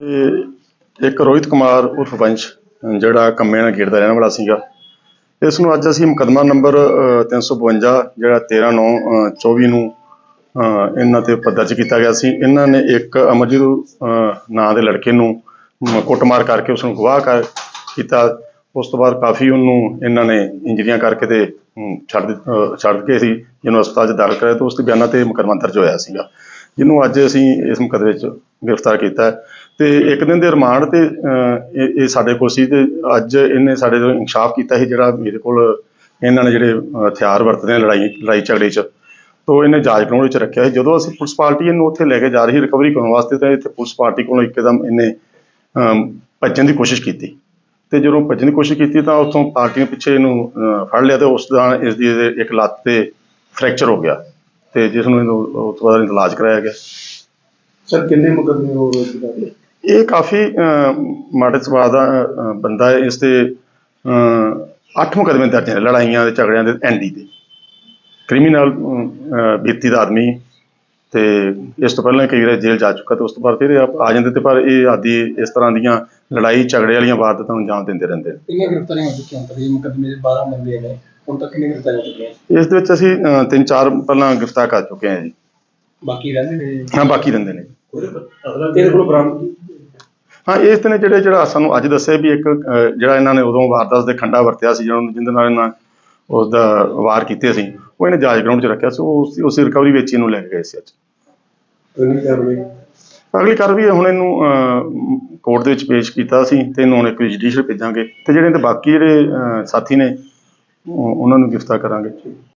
ਤੇ ਇੱਕ ਰੋਹਿਤ ਕੁਮਾਰ ਉਰਫ ਵੰਸ਼ ਜਿਹੜਾ ਕੰਮੇ ਨਾਲ ਗੇਟ ਦਾ ਰਹਿਣ ਵਾਲਾ ਸੀਗਾ। ਇਸ ਨੂੰ ਅੱਜ ਅਸੀਂ ਮੁਕੱਦਮਾ ਨੰਬਰ ਅਹ, 352 ਜਿਹੜਾ 13 9 24 ਨੂੰ ਇਹਨਾਂ ਤੇ ਉੱਪਰ ਦਰਜ ਕੀਤਾ ਗਿਆ ਸੀ। ਇਹਨਾਂ ਨੇ ਇੱਕ ਅਮਰਜੀਤ ਨਾਂ ਦੇ ਲੜਕੇ ਨੂੰ ਕੁੱਟਮਾਰ ਕਰਕੇ ਉਸ ਨੂੰ ਗਵਾਹ ਕਰ ਕੀਤਾ। ਉਸ ਤੋਂ ਬਾਅਦ ਕਾਫੀ ਉਹਨੂੰ ਇਹਨਾਂ ਨੇ ਇੰਜਰੀਆਂ ਕਰਕੇ ਤੇ ਛੱਡ ਛੱਡ ਕੇ ਸੀ ਜਿਹਨੂੰ ਹਸਪਤਾਲ 'ਚ ਦਾਖਲ ਕਰਾਇਆ ਤੇ ਉਸ ਦੇ ਬਿਆਨਾਂ ਤੇ ਮੁਕੱਦਮਾ ਦਰਜ ਹੋਇਆ ਸੀਗਾ। ਜਿਹਨੂੰ ਅੱਜ ਅਸੀਂ ਇਸ ਮੁਕੱਦਮੇ 'ਚ ਗ੍ਰਿਫਤਾਰ ਕੀਤਾ ਹੈ। ਤੇ ਇੱਕ ਦਿਨ ਦੇ ਰਿਮਾਂਡ ਤੇ ਅਹ, ਇਹ ਇਹ ਸਾਡੇ ਕੋਲ ਸੀ ਤੇ ਅੱਜ ਇਹਨੇ ਸਾਡੇ ਤੋਂ ਇਨਕਸ਼ਾਫ ਕੀਤਾ ਸੀ ਜਿਹੜਾ ਮੇਰੇ ਕੋਲ ਇਹਨਾਂ ਨੇ ਜਿਹੜੇ ਅਹ, ਹਥਿਆਰ ਵਰਤਦੇ ਨੇ ਲੜਾਈ ਲੜਾਈ ਝਗੜੇ 'ਚ। ਤੋਂ ਇਹਨੇ ਜਾਂਚ ਬਣਾਉਣ ਵਿੱਚ ਰੱਖਿਆ ਸੀ। ਜਦੋਂ ਅਸੀਂ ਪੁਲਿਸ ਪਾਰਟੀ ਇਹਨੂੰ ਉੱਥੇ ਲੈ ਕੇ ਜਾ ਰਹੀ ਰਿਕਵਰੀ ਕਰਨ ਵਾਸਤੇ ਤਾਂ ਇੱਥੇ ਪੁਲਿਸ ਪਾਰਟੀ ਕੋਲੋਂ ਇੱਕਦਮ ਇਹਨੇ ਅਮ, ਭੱਜਣ ਦੀ ਕੋਸ਼ਿਸ਼ ਕੀਤੀ। ਤੇ ਜਦੋਂ ਭੱਜਣ ਦੀ ਕੋਸ਼ਿਸ਼ ਕੀਤੀ ਤਾਂ ਉੱਥੋਂ ਪਾਰਟੀ ਨੇ ਪਿੱਛੇ ਇਹਨੂੰ ਅਹ, ਫੜ ਲਿਆ ਤੇ ਉਸ ਦਾ ਇਸ ਦੀ ਇਹਦੇ ਇੱਕ ਲੱਤ ਤੇ ਫ੍ਰੈਕਚਰ ਹੋ ਗਿਆ ਤੇ ਜਿਸ ਨੂੰ ਇਹਨੂੰ ਉਸ ਤੋਂ ਬਾਅਦ ਇਲਾਜ ਕਰਾਇਆ ਗਿਆ। ਸਰ ਕਿੰਨੇ ਮੁਕੱਦਮੇ ਹੋ ਰਹੇ ਸੀ ਇਹ ਕਾਫੀ ਅਹ, ਮਾੜੇ ਸੁਭਾਅ ਦਾ ਬੰਦਾ ਹੈ ਇਸ ਤੇ ਅੱਠ ਮੁਕੱਦਮੇ ਦਰਜ ਨੇ ਲੜਾਈਆਂ ਦੇ ਝਗੜਿਆਂ ਦੇ ਐਨਡੀ ਤੇ ਕ੍ਰਿਮੀਨਲ ਬੀਤੀ ਦਾ ਆਦਮੀ ਤੇ ਇਸ ਤੋਂ ਪਹਿਲਾਂ ਕਈ ਵਾਰ ਜੇਲ੍ਹ ਜਾ ਚੁੱਕਾ ਤੇ ਉਸ ਤੋਂ ਬਾਅਦ ਫਿਰ ਇਹ ਆ ਜਾਂਦੇ ਤੇ ਪਰ ਇਹ ਆਦੀ ਇਸ ਤਰ੍ਹਾਂ ਦੀਆਂ ਲੜਾਈ ਝਗੜੇ ਵਾਲੀਆਂ ਵਾਰਦਾਤਾਂ ਨੂੰ ਅੰਜਾਮ ਦਿੰਦੇ ਰਹਿੰਦੇ ਨੇ। ਕਿੰਨੇ ਗ੍ਰਿਫਤਾਰੀਆਂ ਹੋ ਚੁੱਕੀਆਂ? ਹਨ ਇਹ ਮੁਕੱਦਮੇ ਦੇ 12 ਬੰਦੇ ਨੇ ਹੁਣ ਤੱਕ ਕਿੰਨੇ ਗ੍ਰਿਫਤਾਰੀਆਂ ਹੋ ਚੁੱਕੀਆਂ? ਇਸ ਦੇ ਵਿੱਚ ਅਸੀਂ ਅਹ, ਤਿੰਨ ਚਾਰ ਪਹਿਲਾਂ ਗ੍ਰਿਫਤਾਰ ਕਰ ਚੁੱਕੇ ਹਾਂ ਜੀ। ਬਾਕੀ ਰਹਿੰਦੇ ਨੇ? ਹਾਂ ਬਾਕੀ ਰਹਿੰਦੇ ਨੇ। ਤੇਰੇ ਕੋਲ ਬਰਾਮਦ ਹਾਂ ਇਸ ਤੇ ਨੇ ਜਿਹੜੇ ਜਿਹੜਾ ਸਾਨੂੰ ਅੱਜ ਦੱਸਿਆ ਵੀ ਇੱਕ ਜਿਹੜਾ ਇਹਨਾਂ ਨੇ ਉਦੋਂ ਵਾਰਦਾਤ ਦੇ ਖੰਡਾ ਵਰਤਿਆ ਸੀ ਜਿਹਨਾਂ ਜਿਹਦੇ ਨਾਲ ਇਹਨਾਂ ਉਸ ਦਾ ਵਾਰ ਕੀਤੇ ਸੀ ਉਹ ਇਹਨੇ ਜਾਂਚ ਗਰਾਊਂਡ 'ਚ ਰੱਖਿਆ ਸੀ ਉਹ ਉਸ- ਉਸੇ ਰਿਕਵਰੀ ਵਿੱਚ ਇਹਨੂੰ ਲੈ ਕੇ ਗਏ ਸੀ ਅੱਜ। ਅਗਲੀ ਕਾਰਵਾਈ? ਹੁਣ ਇਹਨੂੰ ਕੋਰਟ ਦੇ ਵਿੱਚ ਪੇਸ਼ ਕੀਤਾ ਸੀ ਤੇ ਇਹਨੂੰ ਹੁਣ ਇੱਕ ਜੁਡੀਸ਼ੀਅਲ ਭੇਜਾਂਗੇ ਤੇ ਜਿਹੜੇ ਤੇ ਬਾਕੀ ਜਿਹੜੇ ਸਾਥੀ ਨੇ ਉਹ- ਉਹਨਾਂ ਨੂੰ ਗ੍ਰਿਫਤਾਰ ਕਰਾਂਗੇ।